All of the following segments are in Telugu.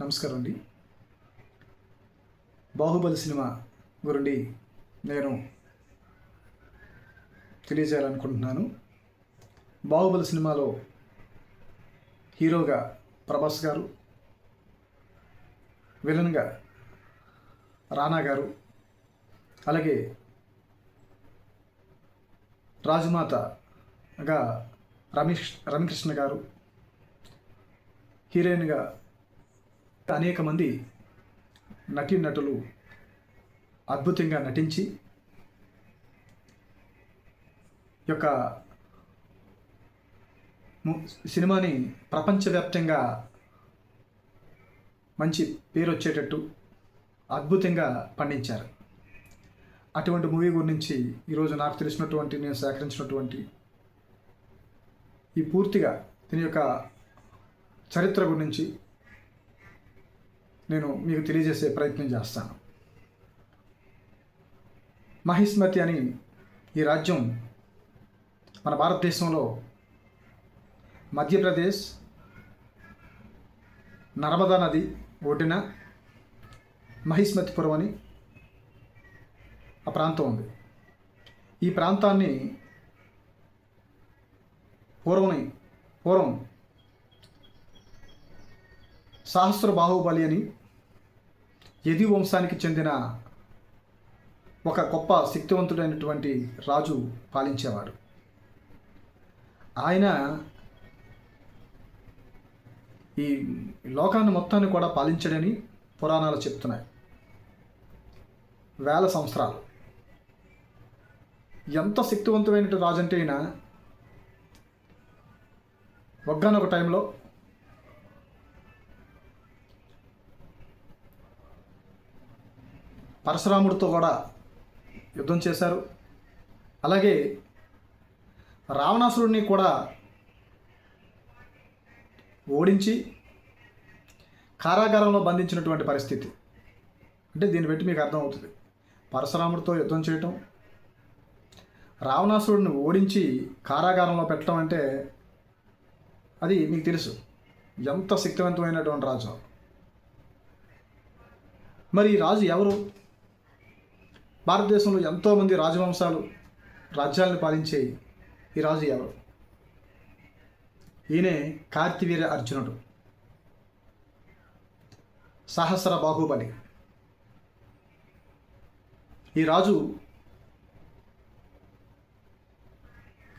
నమస్కారం అండి. బాహుబలి సినిమా గురించి నేను తెలియజేయాలనుకుంటున్నాను. బాహుబలి సినిమాలో హీరోగా ప్రభాస్ గారు విలన్గా రానా గారు అలాగే రాజమాతగా రమేష్ రమకృష్ణ గారు హీరోయిన్గా అనేక మంది నటీనటులు అద్భుతంగా నటించి ఈ యొక్క ము- సినిమాని ప్రపంచవ్యాప్తంగా మంచి పేరు వచ్చేటట్టు అద్భుతంగా పండించారు. అటువంటి మూవీ గురించి ఈరోజు నాకు తెలిసినటువంటి నేను సేకరించినటువంటి ఈ పూర్తిగా దీని యొక్క చరిత్ర గురించి నేను మీకు తెలియజేసే ప్రయత్నం చేస్తాను. మహిస్మతి అని ఈ రాజ్యం మన భారతదేశంలో మధ్యప్రదేశ్ నర్మదా నది ఒడ్డున మహిస్మతిపురం అని ఆ ప్రాంతం ఉంది. ఈ ప్రాంతాన్ని పూర్వం పూర్వం సహస్ర బాహుబలి అని యది వంశానికి చెందిన ఒక గొప్ప శక్తివంతుడైనటువంటి రాజు పాలించేవాడు. ఆయన ఈ లోకాన్ని మొత్తాన్ని కూడా పాలించడని పురాణాలు చెప్తున్నాయి. వేల సంవత్సరాలు. ఎంత శక్తివంతమైన రాజు అంటే అయినా ఒక్కనొక టైంలో పరశురాముడితో కూడా యుద్ధం చేశారు. అలాగే రావణాసురుడిని కూడా ఓడించి కారాగారంలో బంధించినటువంటి పరిస్థితి. అంటే దీన్ని బట్టి మీకు అర్థమవుతుంది. పరశురాముడితో యుద్ధం చేయటం రావణాసురుడిని ఓడించి కారాగారంలో పెట్టడం అంటే అది మీకు తెలుసు. ఎంత శక్తివంతమైనటువంటి రాజు. మరి రాజు ఎవరు? భారతదేశంలో ఎంతోమంది రాజవంశాలు రాజ్యాలను పాలించే ఈ రాజు ఎవరు? ఈయనే కార్తివీర్య అర్జునుడు. సహస్ర బాహుబలి. ఈ రాజు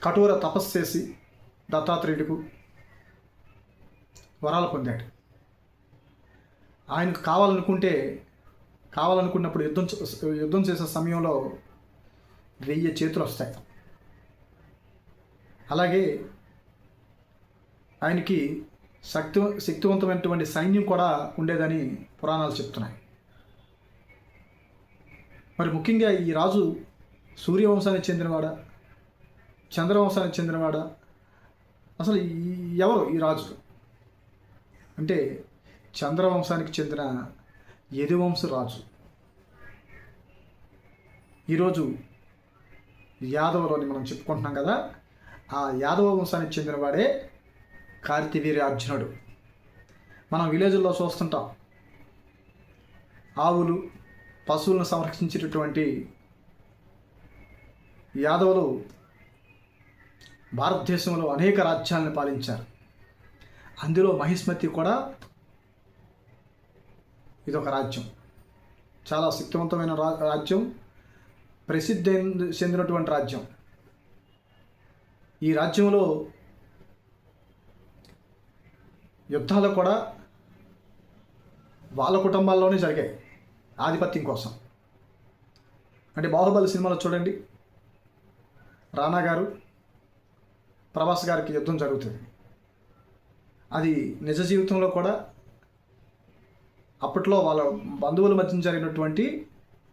కఠోర తపస్సు చేసి దత్తాత్రేయుడికు వరాలు పొందాడు. ఆయనకు కావాలనుకుంటే కావాలనుకున్నప్పుడు యుద్ధం యుద్ధం చేసే సమయంలో వెయ్యి చేతులు వస్తాయి. అలాగే ఆయనకి శక్తి శక్తివంతమైనటువంటి సైన్యం కూడా ఉండేదని పురాణాలు చెప్తున్నాయి. మరి ముఖ్యంగా ఈ రాజు సూర్యవంశానికి చెందినవాడా? చంద్రవంశానికి చెందినవాడా? అసలు ఈ- ఎవరు ఈ రాజు అంటే చంద్రవంశానికి చెందిన యదువంశ రాజు ఈరోజు యాదవులని మనం చెప్పుకుంటున్నాం కదా ఆ యాదవ వంశానికి చెందినవాడే కార్తివీర్య అర్జునుడు మనం విలేజ్లో చూస్తుంటాం. ఆవులు పశువులను సంరక్షించేటటువంటి యాదవులు భారతదేశంలో అనేక రాజ్యాలను పాలించారు. అందులో మహిస్మతి కూడా ఇదొక రాజ్యం. చాలా శక్తివంతమైన రా రాజ్యం ప్రసిద్ధి చెందినటువంటి రాజ్యం. ఈ రాజ్యంలో యుద్ధాలు కూడా వాళ్ళ కుటుంబాల్లోనే జరిగాయి ఆధిపత్యం కోసం. అంటే బాహుబలి సినిమాలో చూడండి. రానా గారు ప్రభాస్ గారికి యుద్ధం జరుగుతుంది. అది నిజ జీవితంలో కూడా అప్పట్లో వాళ్ళ బంధువుల మధ్య జరిగినటువంటి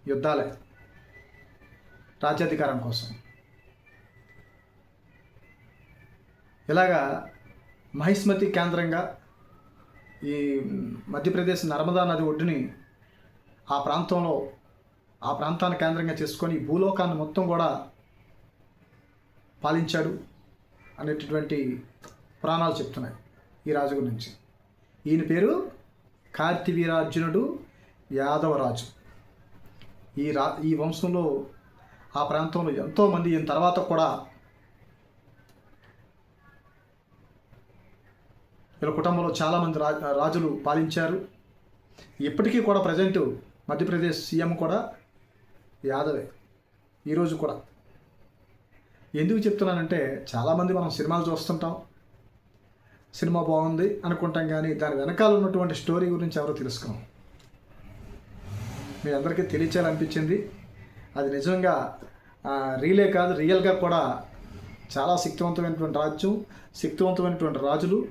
యుద్ధాలే రాజ్యాధికారం కోసం. ఇలాగా మహిస్మతి కేంద్రంగా ఈ మధ్యప్రదేశ్ నర్మదా నది ఒడ్డుని ఆ ప్రాంతంలో ఆ ప్రాంతాన్ని కేంద్రంగా చేసుకొని భూలోకాన్ని మొత్తం కూడా పాలించాడు అనేటటువంటి పురాణాలు చెప్తున్నాయి ఈ రాజు గురించి ఈయన పేరు కార్తివీరార్జునుడు యాదవరాజు. ఈ రా ఈ వంశంలో ఆ ప్రాంతంలో ఎంతోమంది ఈయన తర్వాత కూడా వీళ్ళ కుటుంబంలో చాలామంది రా రాజులు పాలించారు. ఇప్పటికీ కూడా ప్రజెంట్ మధ్యప్రదేశ్ సీఎం కూడా యాదవే. ఈరోజు కూడా. ఎందుకు చెప్తున్నానంటే చాలామంది మనం సినిమాలు చూస్తుంటాం. సినిమా బాగుంది అనుకుంటాం కానీ దాని వెనకాల ఉన్నటువంటి స్టోరీ గురించి ఎవరో తెలుసుకోం. మీ అందరికీ తెలియచేయాలనిపించింది. అది నిజంగా రీలే కాదు రియల్గా కూడా చాలా శక్తివంతమైనటువంటి రాజ్యం శక్తివంతమైనటువంటి రాజులు.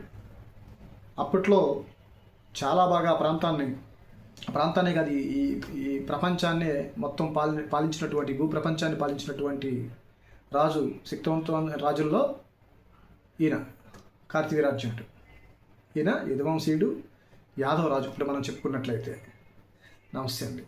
అప్పట్లో చాలా బాగా ప్రాంతాన్ని ప్రాంతాన్ని కాదు ఈ- ఈ ఈ ప్రపంచాన్ని మొత్తం పాలి పాలించినటువంటి భూ ప్రపంచాన్ని పాలించినటువంటి రాజు శక్తివంతమైన రాజుల్లో ఈయన. కార్తీవీరార్జునుడు ఈయన యదువంశీయుడు యాదవ రాజు ఇప్పుడు మనం చెప్పుకున్నట్లయితే. నమస్తే అండి.